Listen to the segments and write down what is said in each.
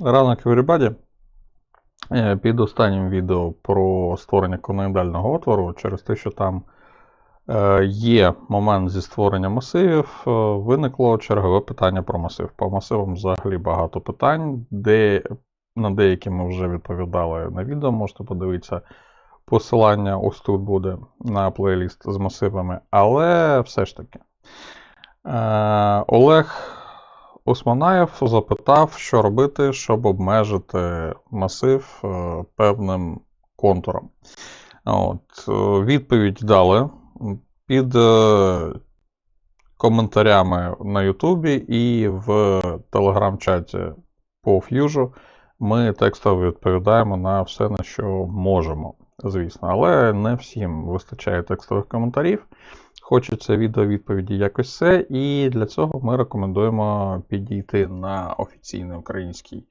Ранок everybody. Е, Під останнім відео про створення коноїдального отвору, через те, що там е, є момент зі створення масивів, е, виникло чергове питання про масив. По масивам взагалі багато питань, де, на деякі ми вже відповідали на відео, можете подивитися. Посилання ось тут буде на плейліст з масивами. Але все ж таки. Олег Османаєв запитав, що робити, щоб обмежити масив е, певним контуром. От, е, відповідь дали під е, коментарями на Ютубі і в телеграм-чаті по Ф'южу. Ми текстово відповідаємо на все, на що можемо, звісно. Але не всім вистачає текстових коментарів. Хочеться відеовідповіді якось все, і для цього ми рекомендуємо підійти на офіційний український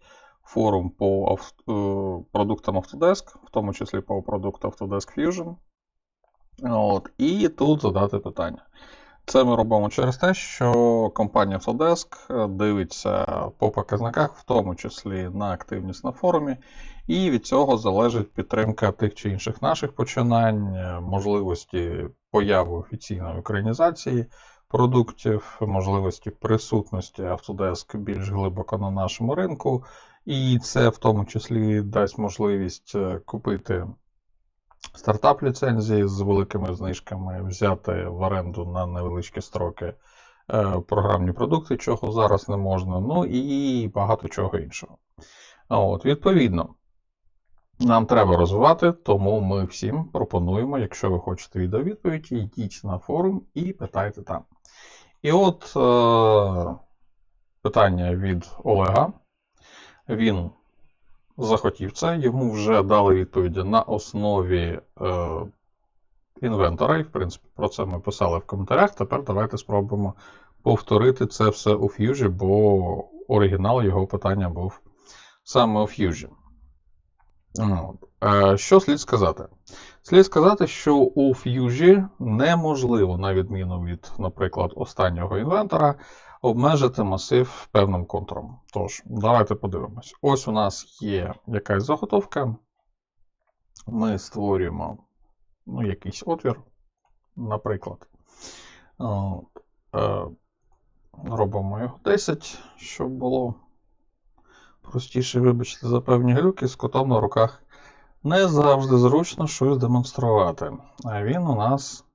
форум по авт- е, продуктам Autodesk, в тому числі по продукту Autodesk Fusion. От, і тут задати питання. Це ми робимо через те, що компанія Autodesk дивиться по показниках, в тому числі на активність на форумі, і від цього залежить підтримка тих чи інших наших починань, е, можливості появи офіційної українізації продуктів, можливості присутності Autodesk більш глибоко на нашому ринку, і це в тому числі дасть можливість е, купити стартап ліцензії з великими знижками, взяти в оренду на невеличкі строки е, програмні продукти, чого зараз не можна, ну і багато чого іншого. От, Відповідно, нам треба розвивати, тому ми всім пропонуємо, якщо ви хочете відеовідповідь, йдіть на форум і питайте там. І от е, питання від Олега. Він захотів це, йому вже дали відповіді на основі е, інвентора, і, в принципі, про це ми писали в коментарях. Тепер давайте спробуємо повторити це все у Fusion, бо оригінал його питання був саме у Fusion. Е, Що слід сказати? Слід сказати, що у Fusion неможливо, на відміну від, наприклад, останнього інвентора, обмежити масив певним контуром. Тож, давайте подивимось. Ось у нас є якась заготовка. Ми створюємо ну, якийсь отвір, наприклад. Е, Робимо його 10, щоб було простіше, вибачте, за певні глюки з котом на руках. Не завжди зручно щось демонструвати. А він у нас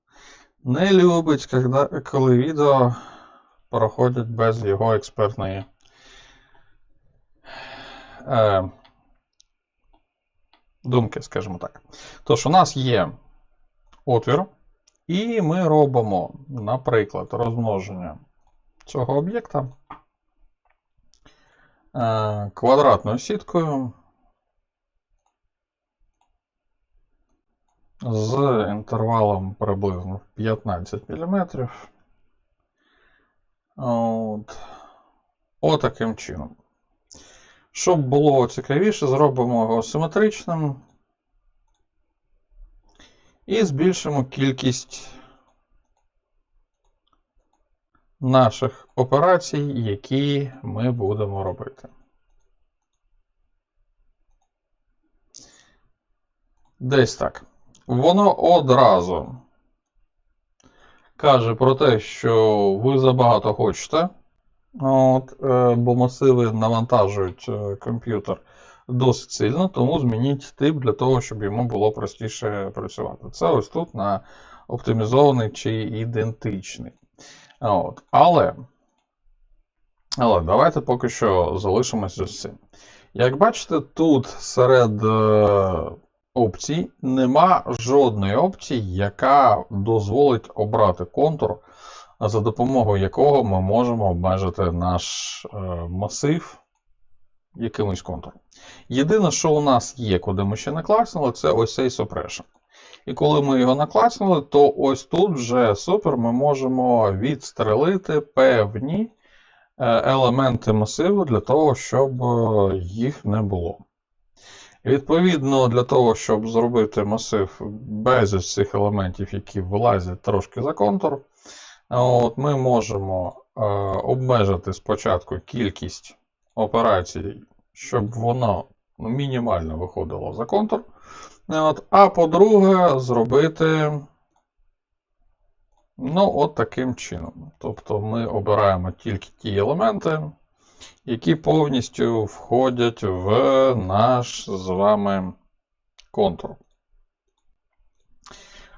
не любить, коли відео проходять без його експертної е, думки, скажімо так. Тож, у нас є отвір, і ми робимо, наприклад, розмноження цього об'єкта е, квадратною сіткою з інтервалом приблизно 15 мм. От. Отаким чином. Щоб було цікавіше, зробимо його симетричним і збільшимо кількість наших операцій, які ми будемо робити. Десь так. Воно одразу каже про те, що ви забагато хочете, от, е, бо масиви навантажують е, комп'ютер досить сильно, тому змініть тип для того, щоб йому було простіше працювати. Це ось тут на оптимізований чи ідентичний. От. Але, але давайте поки що залишимося з цим. Як бачите, тут серед е, опцій нема жодної опції, яка дозволить обрати контур, за допомогою якого ми можемо обмежити наш е, масив якимось контуром. Єдине, що у нас є, куди ми ще накласнули, це ось цей suppression. І коли ми його накласнули, то ось тут вже супер ми можемо відстрелити певні е, елементи масиву для того, щоб е, їх не було. Відповідно, для того, щоб зробити масив без цих елементів, які вилазять трошки за контур, от, ми можемо е, обмежити спочатку кількість операцій щоб воно ну, мінімально виходило за контур. От. А по-друге, зробити ну, от таким чином. Тобто ми обираємо тільки ті елементи, які повністю входять в наш з вами контур.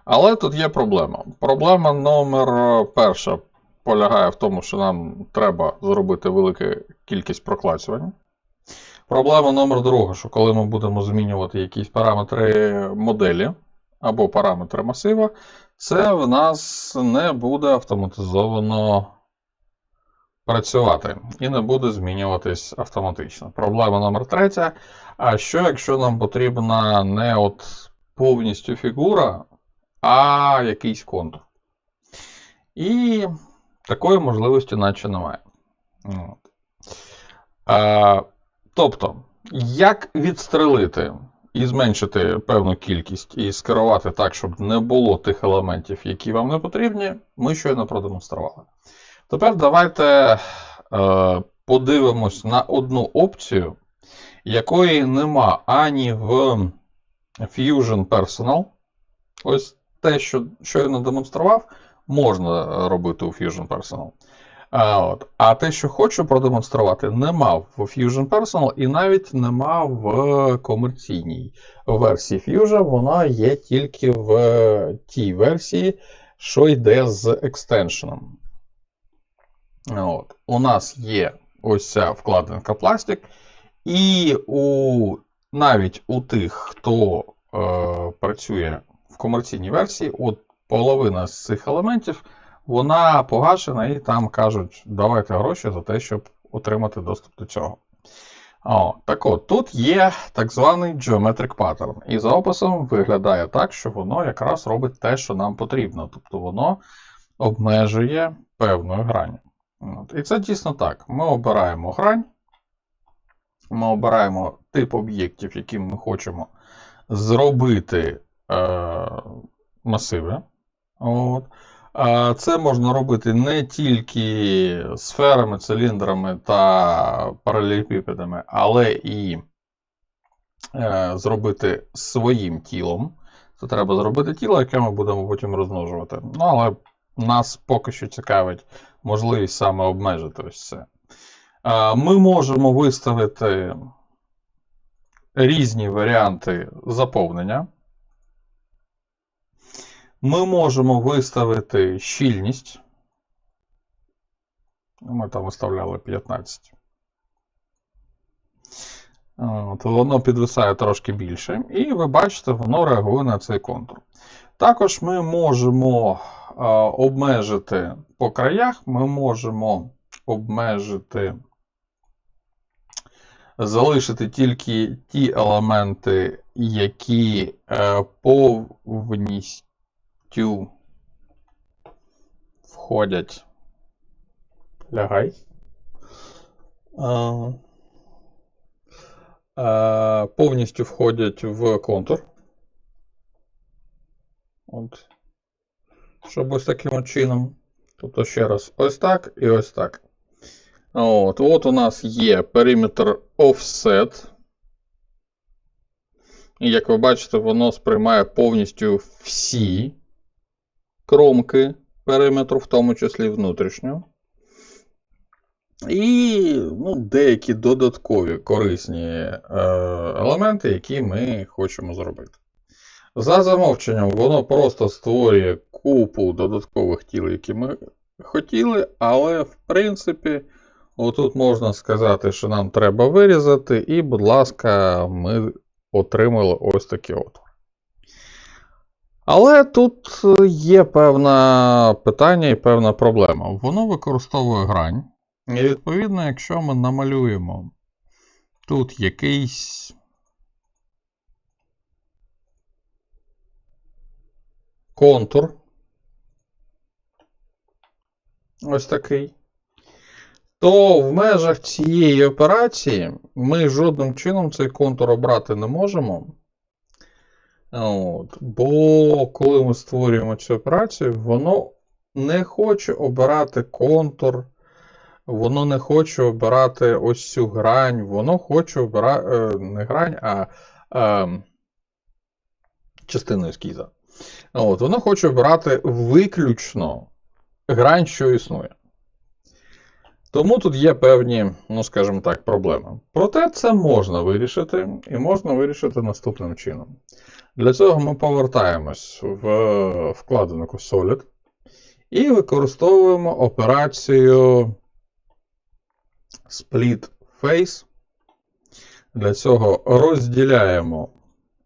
Але тут є проблема. Проблема номер перша полягає в тому, що нам треба зробити велику кількість проклацювань. Проблема номер друга, що коли ми будемо змінювати якісь параметри моделі або параметри масива, це в нас не буде автоматизовано працювати і не буде змінюватись автоматично. Проблема номер третя. А що, якщо нам потрібна не от повністю фігура, а якийсь контур? І такої можливості наче немає. А, тобто, як відстрелити і зменшити певну кількість і скерувати так, щоб не було тих елементів, які вам не потрібні, ми щойно продемонстрували. Тепер давайте е, подивимось на одну опцію, якої нема ані в Fusion Personal. Ось те, що щойно демонстрував, можна робити у Fusion Personal. А, от. а те, що хочу продемонструвати, нема в Fusion Personal і навіть нема в комерційній версії Fusion. Вона є тільки в тій версії, що йде з екстеншеном. От. У нас є ось ця вкладинка пластик, і у, навіть у тих, хто е, працює в комерційній версії, от половина з цих елементів вона погашена, і там кажуть, давайте гроші за те, щоб отримати доступ до цього. О, Так от, тут є так званий Geometric Pattern. І за описом виглядає так, що воно якраз робить те, що нам потрібно. Тобто воно обмежує певною гранню. От. І це дійсно так. Ми обираємо грань, ми обираємо тип об'єктів, яким ми хочемо зробити е, масиви. От. А Це можна робити не тільки сферами, циліндрами та паралелепіпедами, але і е, зробити своїм тілом. Це треба зробити тіло, яке ми будемо потім розмножувати. Ну, але нас поки що цікавить можливість саме обмежити ось це. Ми можемо виставити різні варіанти заповнення. Ми можемо виставити щільність. Ми там виставляли 15. От, Воно підвисає трошки більше. І ви бачите, воно реагує на цей контур. Також ми можемо обмежити по краях, ми можемо обмежити, залишити тільки ті елементи, які е, повністю входять. Лягай. А, повністю входять в контур. От. Щоб ось таким чином. Тобто ще раз, ось так і ось так. От, от у нас є периметр offset. І як ви бачите, воно сприймає повністю всі кромки периметру, в тому числі внутрішнього. І ну, деякі додаткові корисні е, елементи, які ми хочемо зробити. За замовченням, воно просто створює купу додаткових тіл, які ми хотіли, але, в принципі, отут можна сказати, що нам треба вирізати, і, будь ласка, ми отримали ось такі от. Але тут є певне питання і певна проблема. Воно використовує грань. І відповідно, якщо ми намалюємо тут якийсь контур, ось такий, то в межах цієї операції ми жодним чином цей контур обрати не можемо. От. Бо коли ми створюємо цю операцію, воно не хоче обирати контур воно не хоче обирати ось цю грань, воно хоче обирати не грань, а е, частину ескіза. От, Воно хоче обирати виключно грань, що існує. Тому тут є певні, ну скажімо так, проблеми. Проте це можна вирішити, і можна вирішити наступним чином. Для цього ми повертаємось в вкладинку Solid і використовуємо операцію Split Face. Для цього розділяємо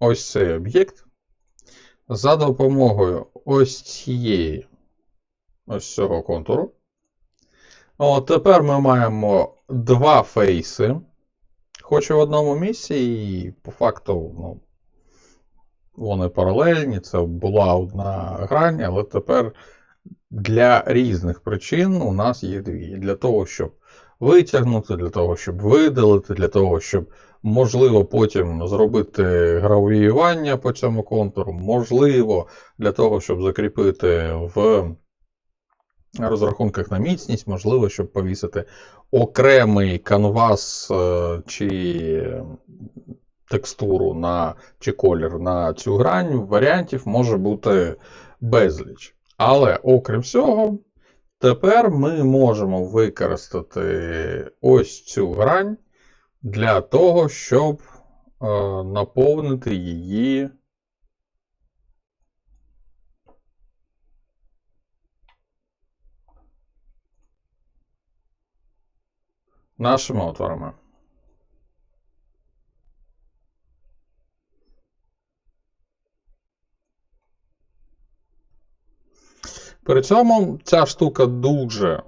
ось цей об'єкт за допомогою ось цієї ось цього контуру. От Тепер ми маємо два фейси, хоч і в одному місці, і по факту ну, вони паралельні, це була одна грань, але тепер для різних причин у нас є дві. Для того, щоб витягнути, для того, щоб видалити, для того, щоб, можливо, потім зробити гравіювання по цьому контуру, можливо, для того, щоб закріпити в розрахунках на міцність, можливо, щоб повісити окремий канвас е, чи текстуру на, чи колір на цю грань, варіантів може бути безліч. Але, окрім цього, тепер ми можемо використати ось цю грань для того, щоб е, наповнити її. Нашими отворами. При цьому ця штука дуже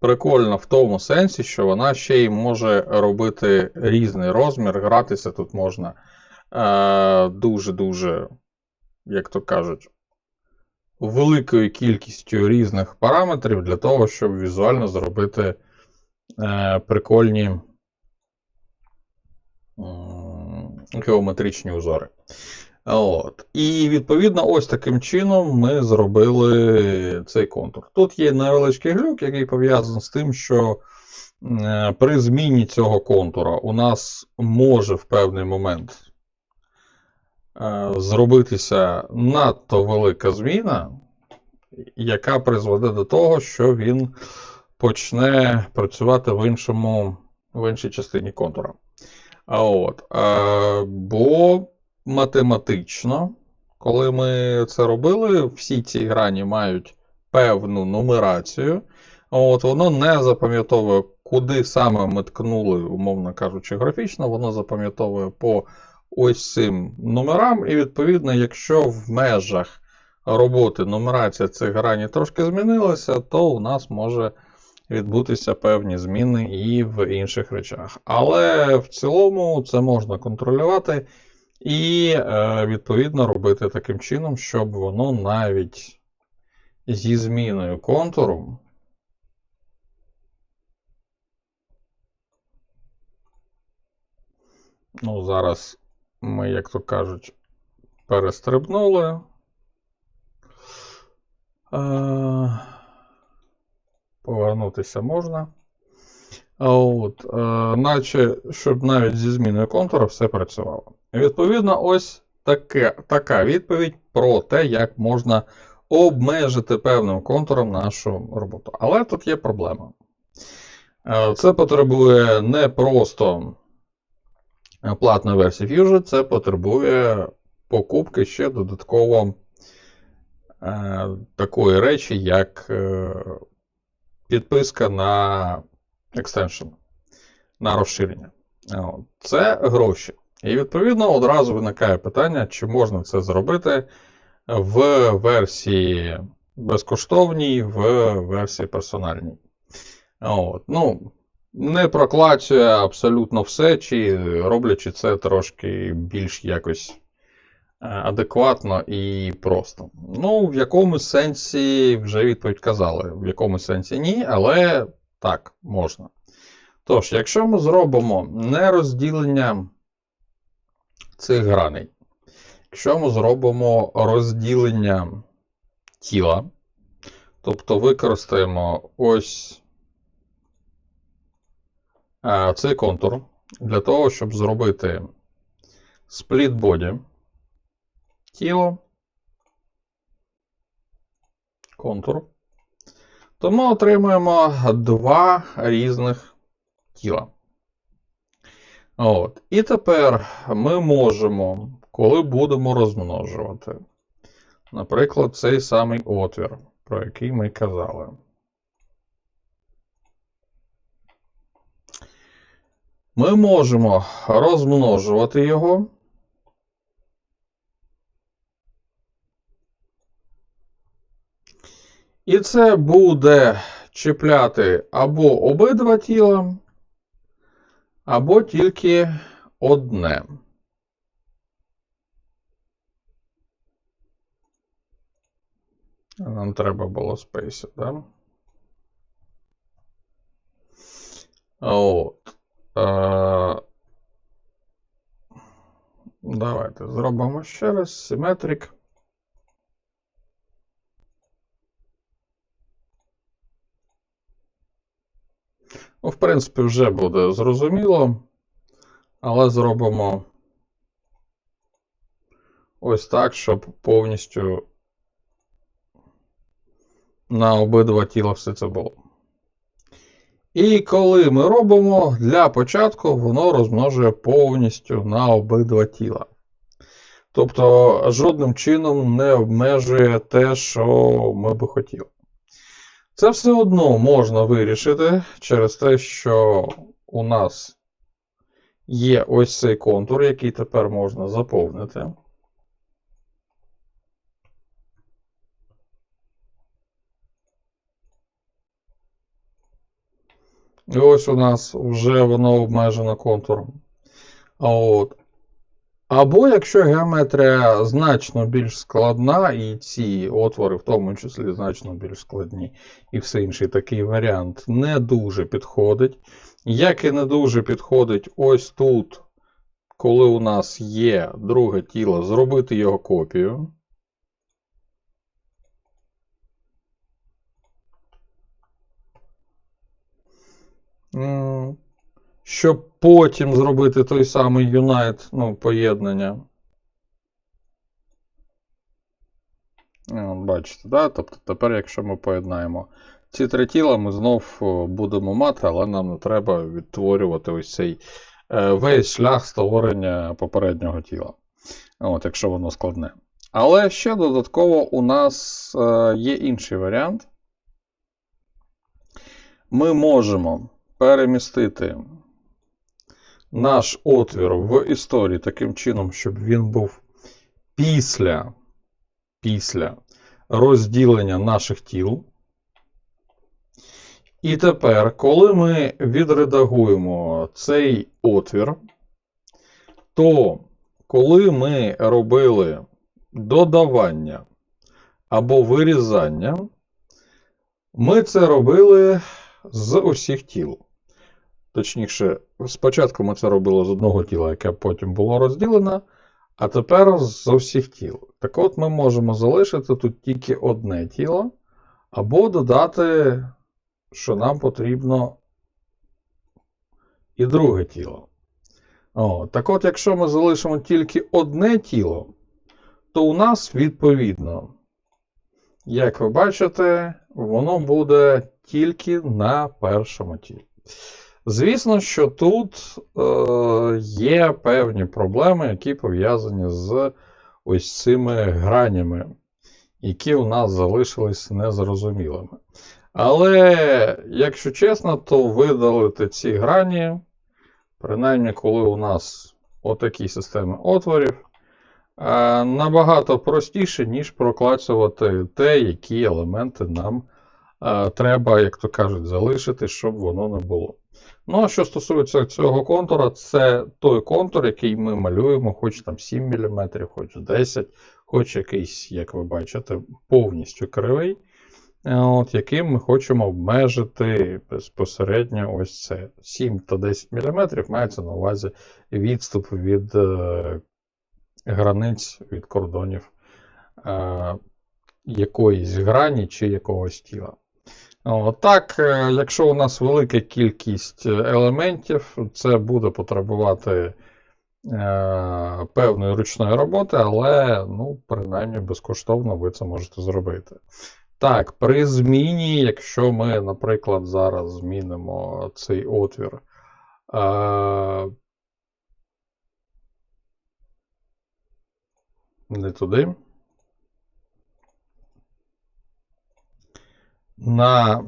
прикольна в тому сенсі, що вона ще й може робити різний розмір. Гратися тут можна е, дуже-дуже, як то кажуть, великою кількістю різних параметрів для того, щоб візуально зробити е, прикольні геометричні узори. От. І відповідно, ось таким чином ми зробили цей контур. Тут є невеличкий глюк, який пов'язаний з тим, що е, при зміні цього контура у нас може в певний момент е, зробитися надто велика зміна, яка призведе до того, що він почне працювати в іншому, в іншій частині контура. От, е, Бо математично, коли ми це робили, всі ці грані мають певну нумерацію. От Воно не запам'ятовує, куди саме ми ткнули, умовно кажучи, графічно, воно запам'ятовує по ось цим номерам. І, відповідно, якщо в межах роботи нумерація цих грані трошки змінилася, то у нас може відбутися певні зміни і в інших речах. Але в цілому це можна контролювати. І, е, відповідно, робити таким чином, щоб воно навіть зі зміною контуру. Ну, зараз ми, як то кажуть, перестрибнули. Е, повернутися можна. От, е, Наче, щоб навіть зі зміною контура все працювало. Відповідно, ось таке, така відповідь про те, як можна обмежити певним контуром нашу роботу. Але тут є проблема. Е, це потребує не просто платної версії Fusion, це потребує покупки ще додатково е, такої речі, як е, підписка на екстеншн, на розширення. Це гроші. І відповідно одразу виникає питання, чи можна це зробити в версії безкоштовній, в версії персональній. От. Ну, Не проклацює абсолютно все, чи роблячи це трошки більш якось е, адекватно і просто. Ну, в якомусь сенсі вже відповідь казали, в якомусь сенсі ні, але так, можна. Тож, якщо ми зробимо не розділення цих граней. Якщо ми зробимо розділення тіла, тобто використаємо ось е, цей контур для того, щоб зробити спліт боді, тіло, контур, то ми отримуємо два різних тіла. От. І тепер ми можемо, коли будемо розмножувати, наприклад, цей самий отвір, про який ми казали. Ми можемо розмножувати його. І це буде чіпляти або обидва тіла, або тільки одне. Нам треба було спейсі, так? От. Е, Давайте зробимо ще раз симетрик. В принципі, вже буде зрозуміло, але зробимо ось так, щоб повністю на обидва тіла все це було. І коли ми робимо, для початку воно розмножує повністю на обидва тіла. Тобто жодним чином не обмежує те, що ми би хотіли. Це все одно можна вирішити через те, що у нас є ось цей контур, який тепер можна заповнити. І ось у нас вже воно обмежено контуром. От. Або якщо геометрія значно більш складна, і ці отвори, в тому числі, значно більш складні, і все інший такий варіант не дуже підходить. Як і не дуже підходить ось тут, коли у нас є друге тіло, зробити його копію. М, Щоб потім зробити той самий Unite, ну, поєднання. Бачите, да? Тобто тепер, якщо ми поєднаємо ці три тіла, ми знов будемо мати, але нам не треба відтворювати ось цей е, весь шлях створення попереднього тіла. От, якщо воно складне. Але ще додатково у нас е, є інший варіант. Ми можемо перемістити наш отвір в історії таким чином, щоб він був після, після розділення наших тіл. І тепер, коли ми відредагуємо цей отвір, то коли ми робили додавання або вирізання, ми це робили з усіх тіл. Точніше, спочатку ми це робили з одного тіла, яке потім було розділено, а тепер з усіх тіл. Так от ми можемо залишити тут тільки одне тіло, або додати, що нам потрібно і друге тіло. О, так от, якщо ми залишимо тільки одне тіло, то у нас відповідно, як ви бачите, воно буде тільки на першому тілі. Звісно, що тут е, є певні проблеми, які пов'язані з ось цими гранями, які у нас залишились незрозумілими. Але, якщо чесно, то видалити ці грані, принаймні, коли у нас отакі системи отворів, е, набагато простіше, ніж проклацувати те, які елементи нам е, треба, як то кажуть, залишити, щоб воно не було. Ну, а що стосується цього контура, це той контур, який ми малюємо, хоч там 7 мм, хоч 10 хоч якийсь, як ви бачите, повністю кривий, е, от, яким ми хочемо обмежити безпосередньо ось це. 7 та 10 мм мається на увазі відступ від е, границь від кордонів е, якоїсь грані чи якогось тіла. Так, е, якщо у нас велика кількість е, елементів, це буде потребувати е, певної ручної роботи, але ну, принаймні безкоштовно ви це можете зробити. Так, при зміні, якщо ми, наприклад, зараз змінимо цей отвір. Не туди. На,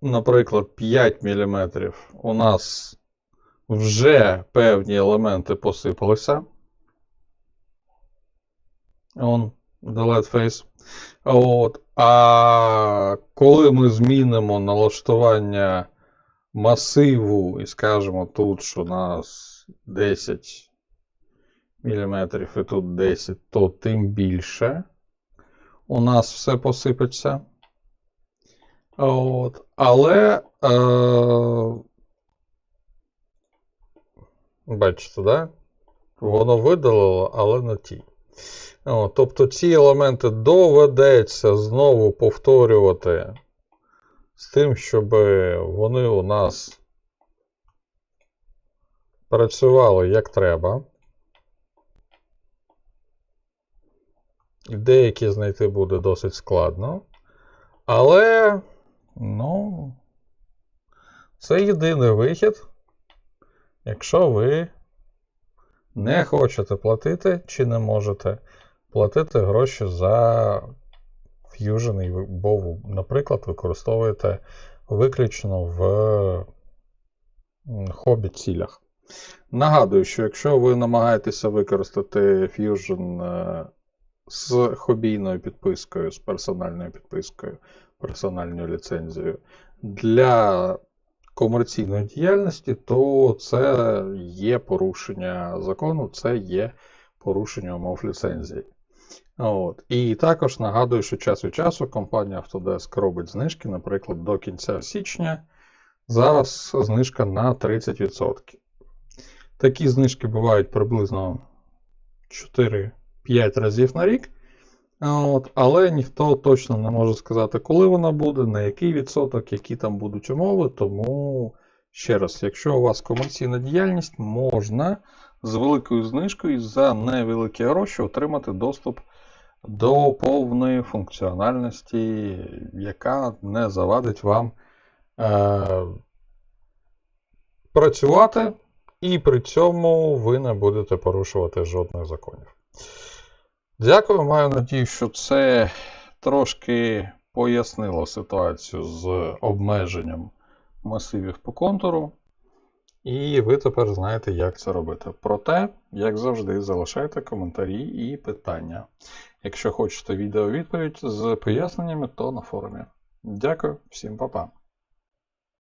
наприклад, 5 мм у нас вже певні елементи посипалися. Он, delete face. От. А коли ми змінимо налаштування масиву і скажемо тут, що у нас 10 мм і тут 10, то тим більше у нас все посипеться. От. Але. Е... Бачите, да? Воно видалило, але не ті. Тобто ці елементи доведеться знову повторювати з тим, щоб вони у нас працювали як треба. Деякі знайти буде досить складно. Але, ну, це єдиний вихід, якщо ви не хочете платити чи не можете платити гроші за Fusion, бо, наприклад, використовуєте виключно в хобі цілях. Нагадую, що якщо ви намагаєтеся використати Fusion з хобійною підпискою, з персональною підпискою, персональною ліцензією для комерційної діяльності, то це є порушення закону, це є порушення умов ліцензії. От. І також нагадую, що час від часу компанія Autodesk робить знижки, наприклад, до кінця січня. Зараз знижка на 30%. Такі знижки бувають приблизно 4-5 разів на рік. От, Але ніхто точно не може сказати, коли вона буде, на який відсоток, які там будуть умови. Тому, ще раз, якщо у вас комерційна діяльність, можна з великою знижкою за невеликі гроші отримати доступ до повної функціональності, яка не завадить вам е, працювати, і при цьому ви не будете порушувати жодних законів. Дякую, маю надію, що це трошки пояснило ситуацію з обмеженням масивів по контуру. І ви тепер знаєте, як це робити. Проте, як завжди, залишайте коментарі і питання. Якщо хочете відео відповідь з поясненнями, то на форумі. Дякую, всім па-па.